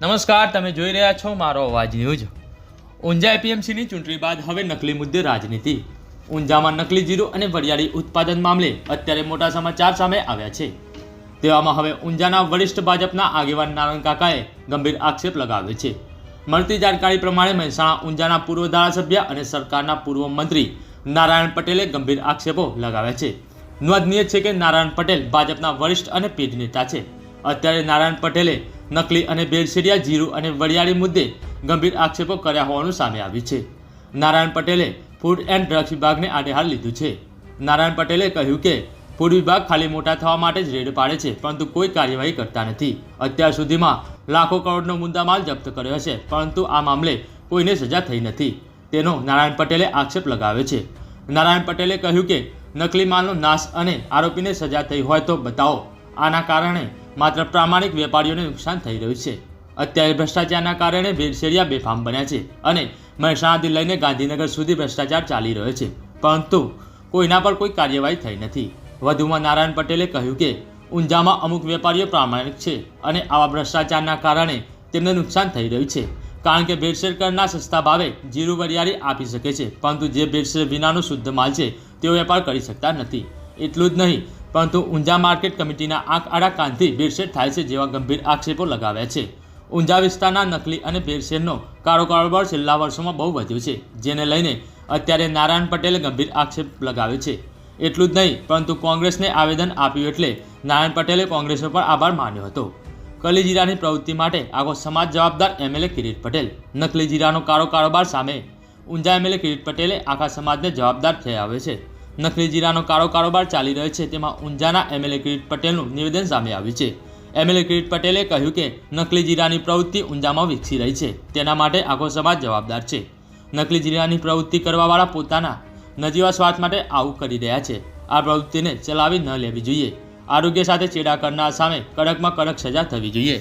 નમસ્કાર, તમે જોઈ રહ્યા છો મારો અવાજ ન્યૂઝ. ઊંઝા એપીએમસીની ચૂંટણી બાદ હવે નકલી મુદ્દે રાજનીતિ. ઊંઝામાં નકલી જીરું અને વરિયાળી ઉત્પાદન મામલે અત્યારે મોટા સમાચાર સામે આવ્યા છે. તેવામાં હવે ઊંઝાના વરિષ્ઠ ભાજપના આગેવાન નારાયણ કાકાએ ગંભીર આક્ષેપ લગાવ્યો છે. મળતી જાણકારી પ્રમાણે મહેસાણા ઊંઝાના પૂર્વ ધારાસભ્ય અને સરકારના પૂર્વ મંત્રી નારાયણ પટેલે ગંભીર આક્ષેપો લગાવ્યા છે. નોંધનીય છે કે નારાયણ પટેલ ભાજપના વરિષ્ઠ અને પીઢ નેતા છે. અત્યારે નારાયણ પટેલે નકલી અને ભેળસેડિયા જીરું અને વરિયાળી મુદ્દે ગંભીર આક્ષેપો કર્યા હોવાનું સામે આવ્યું છે. નારાયણ પટેલે ફૂડ એન્ડ ડ્રગ્સ વિભાગને આડેહાડ લીધું છે. નારાયણ પટેલે કહ્યું કે, ફૂડ વિભાગ ખાલી મોટા થવા માટે જ રેડ પાડે છે, પરંતુ કોઈ કાર્યવાહી કરતા નથી. અત્યાર સુધીમાં લાખો કરોડનો મુદ્દામાલ જપ્ત કર્યો છે પરંતુ આ મામલે કોઈને સજા થઈ નથી. તેનો નારાયણ પટેલે આક્ષેપ લગાવ્યો છે. નારાયણ પટેલે કહ્યું કે, નકલી માલનો નાશ અને આરોપીને સજા થઈ હોય તો બતાવો. આના કારણે માત્ર પ્રામાણિક વેપારીઓને નુકસાન થઈ રહ્યું છે. અત્યારે ભ્રષ્ટાચારના કારણે ભેળસેડિયા બેફામ બન્યા છે અને મહેસાણાથી લઈને ગાંધીનગર સુધી ભ્રષ્ટાચાર ચાલી રહ્યો છે. પરંતુ કોઈના પર કોઈ કાર્યવાહી થઈ નથી. વધુમાં નારાયણ પટેલે કહ્યું કે ઊંઝામાં અમુક વેપારીઓ પ્રામાણિક છે અને આવા ભ્રષ્ટાચારના કારણે તેમને નુકસાન થઈ રહ્યું છે. કારણ કે ભેળસેળ કરના સસ્તા ભાવે જીરું વરિયાળી આપી શકે છે, પરંતુ જે ભેળસેળ વિનાનો શુદ્ધ માલ છે, તેઓ વેપાર કરી શકતા નથી. એટલું જ નહીં પરંતુ ઊંઝા માર્કેટ કમિટીના આંખ આડા કાનથી ભેળસેળ થાય છે જેવા ગંભીર આક્ષેપો લગાવ્યા છે. ઊંઝા વિસ્તારના નકલી અને ભેળસેળનો કાળો કારોબાર છેલ્લા વર્ષોમાં બહુ વધ્યો છે, જેને લઈને અત્યારે નારાયણ પટેલે ગંભીર આક્ષેપ લગાવ્યો છે. એટલું જ નહીં, પરંતુ કોંગ્રેસને આવેદન આપ્યું એટલે નારાયણ પટેલે કોંગ્રેસનો પણ આભાર માન્યો હતો. કલી જીરાની પ્રવૃત્તિ માટે આખો સમાજ જવાબદાર એમએલએ કિરીટ પટેલ. નકલી જીરાનો કાળો કારોબાર સામે ઊંઝા એમએલએ કિરીટ પટેલે આખા સમાજને જવાબદાર ઠેરાવ્યો છે. નકલી જીરાનો કાળો કારોબાર ચાલી રહ્યો છે, તેમાં ઊંઝાના એમએલએ કિરીટ પટેલનું નિવેદન સામે આવ્યું છે. એમએલએ કિરીટ પટેલે કહ્યું કે નકલી જીરાની પ્રવૃત્તિ ઊંઝામાં વિકસી રહી છે, તેના માટે આખો સમાજ જવાબદાર છે. નકલી જીરાની પ્રવૃત્તિ કરવાવાળા પોતાના નજીવા સ્વાર્થ માટે આવું કરી રહ્યા છે. આ પ્રવૃત્તિને ચલાવી ન લેવી જોઈએ. આરોગ્ય સાથે ચેડા કરનાર સામે કડકમાં કડક સજા થવી જોઈએ.